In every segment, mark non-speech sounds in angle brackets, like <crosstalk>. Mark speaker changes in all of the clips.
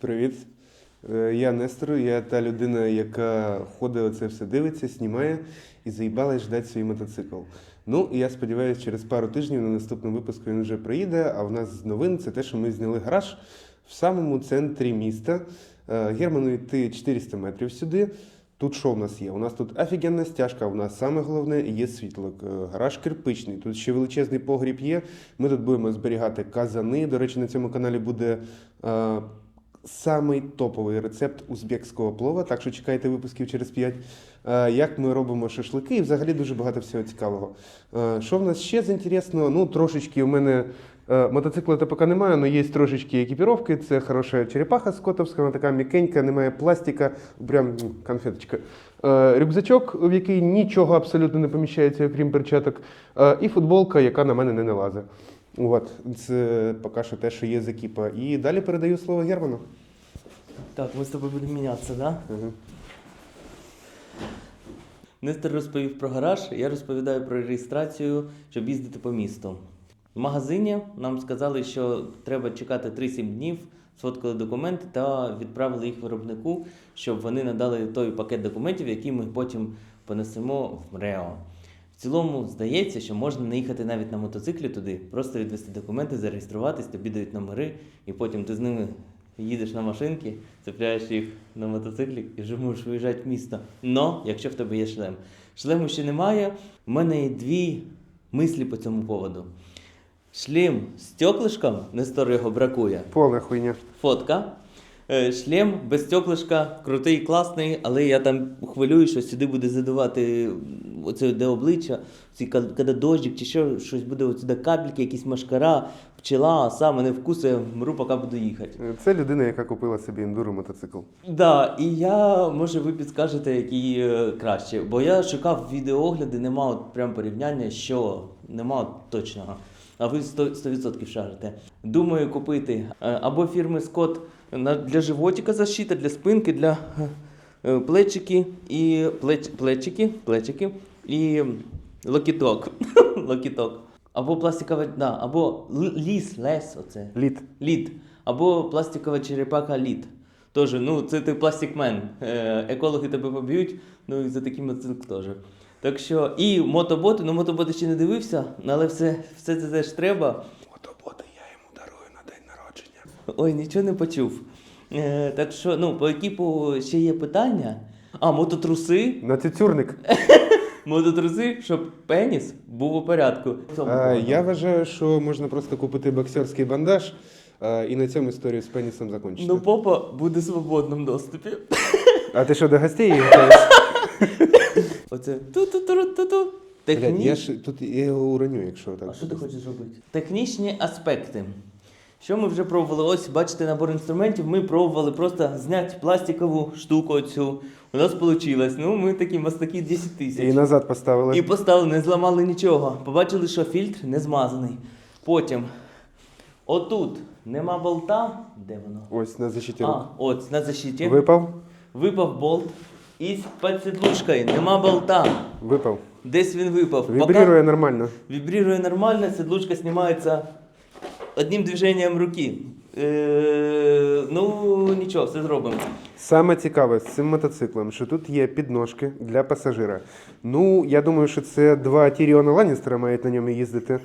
Speaker 1: Привіт. Е, Я Нестор, я та людина, яка ходить оце все дивиться, знімає і заїбалась ждати свій мотоцикл. Ну, і я сподіваюся, через пару тижнів на наступному випуску він вже приїде. А в нас з новин це те, що ми зняли гараж в самому центрі міста. Е, Герману йти 400 метрів сюди. Тут що в нас є? У нас тут офігенна стяжка, у нас саме головне є світло. Е, Гараж кирпичний. Тут ще величезний погріб є. Ми тут будемо зберігати казани. До речі, на цьому каналі буде самий топовий рецепт узбекського плова. Так що чекайте випусків через 5. Е, як ми робимо шашлики, і взагалі дуже багато всього цікавого. Е, що в нас ще з інтересного? Ну, трошечки у мене. е, Мотоцикла то поки немає, але є трошечки екіпіровки. Це хороша черепаха скотовська, вона така м'якенька, немає пластика, прям конфеточка. Рюкзачок, в який нічого абсолютно не поміщається, окрім перчаток, і футболка, яка на мене не налазить. От, це поки що те, що є з екіпа. І далі передаю слово Герману.
Speaker 2: Так, ми з тобою будемо мінятися, да?
Speaker 1: Угу.
Speaker 2: Нестор розповів про гараж, я розповідаю про реєстрацію, щоб їздити по місту. В магазині нам сказали, що треба чекати 3-7 днів, сфоткали документи та відправили їх виробнику, щоб вони надали той пакет документів, який ми потім понесемо в МРЕО. В цілому здається, що можна не їхати навіть на мотоциклі туди, просто відвести документи, зареєструватись, тобі дають номери, і потім ти з ними їдеш на машинки, цепляєш їх на мотоциклі і вже можеш виїжджати в місто. Но, якщо в тебе є шлем. Шлему ще немає. У мене є дві мислі по цьому поводу. Шлем з стеклишком, Нестор його бракує.
Speaker 1: Повна хуйня.
Speaker 2: Фотка. Е, Шлем без стеклишка, крутий, класний, але я там хвилюю, що сюди буде задувати оце де обличчя, ці коли дощик чи що, щось буде сюди капельки, якісь машкара, пчела, оса, мене вкусує, мру, поки буду їхати.
Speaker 1: Це людина, яка купила собі ендуро мотоцикл.
Speaker 2: Да, і я, може, ви підскажете, який е, краще. Бо я шукав відеоогляди, нема от прям порівняння, що нема от точного. А ви 100%, 100% шарите. Думаю купити е, або фірми Scott для животика защита, для спинки, для е, плечики і плеч, плечики, плечики і локіток. <laughs> локіток. Або пластикова, да, або ліс, лес, оце.
Speaker 1: Лід.
Speaker 2: Лід. Або пластикова черепаха лід. Тож, ну, це ти пластикмен. Е, екологи тебе поб'ють, ну і за таким мотоцикл теж. Так що, і мотоботи, ну мотоботи ще не дивився, але все, все це теж треба.
Speaker 1: Мотоботи я йому дарую на день народження.
Speaker 2: Ой, нічого не почув. Е, так що, ну, по екіпу ще є питання. А, мототруси.
Speaker 1: На цюцюрник. <laughs>
Speaker 2: Мототруси, щоб пеніс був у порядку.
Speaker 1: Е, Я вважаю, що можна просто купити боксерський бандаж, е, і на цьому історію з пенісом закінчити.
Speaker 2: Ну, попа буде в свободному доступі.
Speaker 1: А ти що до гостей? <laughs>
Speaker 2: Оце ту-ту-ту-ту-ту. Техні...
Speaker 1: я ж тут я його уроню, якщо так.
Speaker 2: А що ти хочеш робити? Технічні аспекти. Що ми вже пробували? Ось бачите набор інструментів. Ми пробували просто зняти пластикову штуку оцю. У нас вийшло. Ну, ми такі мастаки 10 тисяч.
Speaker 1: І назад поставили.
Speaker 2: І поставили, не зламали нічого. Побачили, що фільтр не змазаний. Потім, отут нема болта. Де воно?
Speaker 1: Ось на защиті
Speaker 2: А, от на защиті.
Speaker 1: Випав?
Speaker 2: Випав болт. І під сідлушкою нема болта.
Speaker 1: Випав.
Speaker 2: Десь він випав.
Speaker 1: Вібрірує нормально.
Speaker 2: Вибрирує нормально, сідлушка знімається одним движенням руки. Е, ну, нічого, все зробимо.
Speaker 1: Саме цікаве з цим мотоциклом, що тут є підножки для пасажира. Ну, я думаю, що це два Тіріона Ланністера мають на ньому їздити,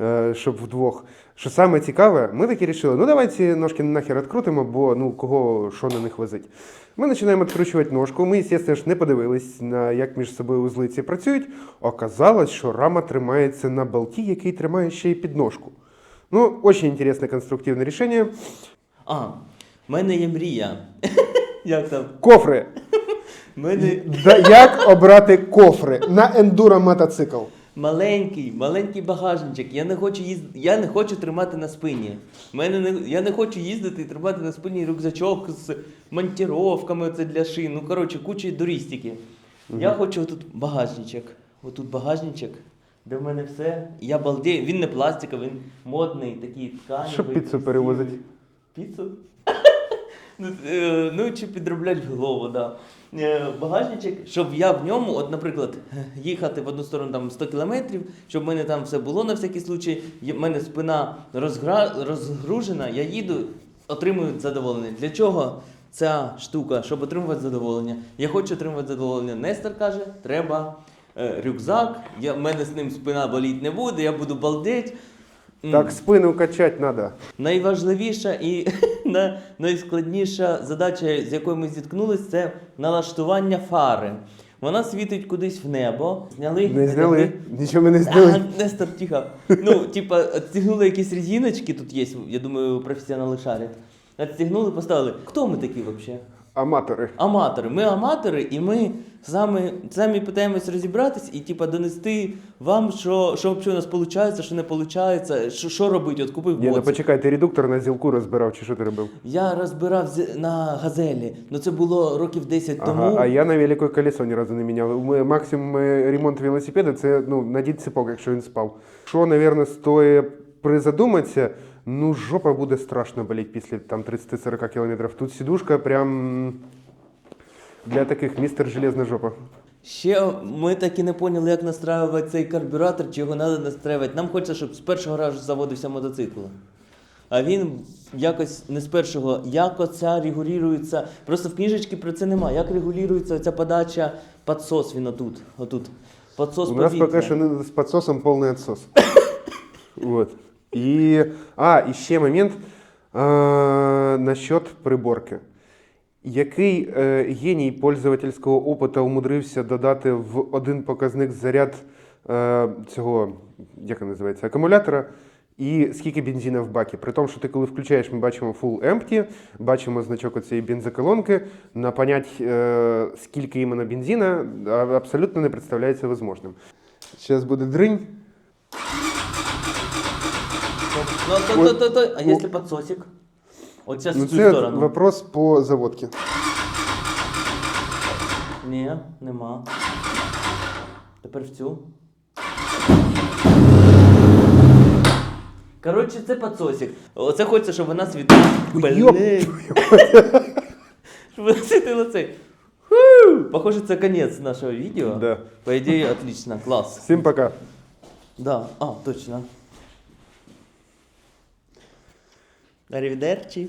Speaker 1: е, щоб вдвох. Що саме цікаве, ми таки рішили, ну давай ці ножки нахер відкрутимо, бо ну кого що на них возить. Ми починаємо відкручувати ножку. Ми, звісно ж, не подивились, на як між собою узли ці працюють. Оказалось, що рама тримається на болті, який тримає ще й підножку. Ну, дуже інтересне конструктивне рішення.
Speaker 2: А, в мене є мрія. <laughs> Як там?
Speaker 1: Кофри. <laughs>
Speaker 2: В мене
Speaker 1: Да, як обрати кофри на ендуро мотоцикл?
Speaker 2: маленький, маленький багажничок. Я не хочу їзд... я не хочу тримати на спині. В Мене не... Я не хочу їздити і тримати на спині рюкзачок з монтіровками це для шин. Ну, коротше, куча дурістики. Я хочу отут багажничок. Отут багажничок, де в мене все. Я балдею. Він не пластиковий, він модний, такий тканевий.
Speaker 1: Щоб піцу перевозить.
Speaker 2: Піцу? <laughs> ну, е, ну, чи підроблять голову, да. Е, Багажничок, щоб я в ньому, от, наприклад, <laughs> їхати в одну сторону там 100 кілометрів, щоб в мене там все було на всякий случай, є- в мене спина розгра... розгружена, я їду отримують задоволення. Для чого ця штука, щоб отримувати задоволення? Я хочу отримувати задоволення. Нестор каже, треба рюкзак, я, в мене з ним спина боліть не буде, я буду балдеть.
Speaker 1: Так, спину качати треба.
Speaker 2: Найважливіша і <laughs> найскладніша задача, з якою ми зіткнулися, це налаштування фари. Вона світить кудись в небо. Зняли
Speaker 1: Не зняли. Нічого ми не
Speaker 2: А,
Speaker 1: зняли.
Speaker 2: Нестор, тихо. Ну, типа, відстігнули якісь резиночки, тут є, я думаю, професіонали шарять. Відстігнули, поставили. Хто ми такі взагалі?
Speaker 1: Аматори.
Speaker 2: Аматори. Ми аматори, і ми самі, самі питаємось розібратись і типа донести вам, що, що взагалі у нас виходить, що не виходить, що, що робити. От купив
Speaker 1: Ні, ну почекай, ти редуктор на зілку розбирав, чи що ти робив?
Speaker 2: Я розбирав на газелі. Ну це було років 10 тому.
Speaker 1: Ага, а я на велике колесо ні разу не міняв. Ми- Максимум ремонт велосипеда це ну, надіть цепок, якщо він спав. Що, напевно, стоїть призадуматися, ну жопа буде страшно боліти після там 30-40 кілометрів. Тут сідушка прям для таких містер железна жопа.
Speaker 2: Ще ми так і не поняли, як настраювати цей карбюратор, чи його треба настраювати. Нам хочеться, щоб з першого разу заводився мотоцикл. А він якось не з першого, як оця регулюється. Просто в книжечці про це немає. Як регулюється оця подача підсос він отут. отут. Підсос
Speaker 1: У нас поки що з підсосом повний відсос. <coughs> Вот. І, а, і ще момент а, насчет приборки. Який е, геній пользовательського опиту умудрився додати в один показник заряд е, цього, як називається, акумулятора, і скільки бензина в бакі? При тому, що ти коли включаєш, ми бачимо full empty, бачимо значок оцієї бензоколонки, на понять, е, скільки іменно бензина, абсолютно не представляється возможним. Зараз буде дринь.
Speaker 2: Ну, то, то, то, то. А якщо підсосик? Оця
Speaker 1: Ну,
Speaker 2: з цю
Speaker 1: це
Speaker 2: сторону.
Speaker 1: вопрос по заводці.
Speaker 2: Ні, нема. Тепер в цю. Коротше, це підсосик. Оце хочеться, щоб вона світила.
Speaker 1: Йоп
Speaker 2: Блін. Щоб вона світила цей. Фу! Похоже, це кінець нашого відео.
Speaker 1: Да.
Speaker 2: По ідеї, отлично, клас.
Speaker 1: Всім пока.
Speaker 2: Да, а, точно. Arrivederci.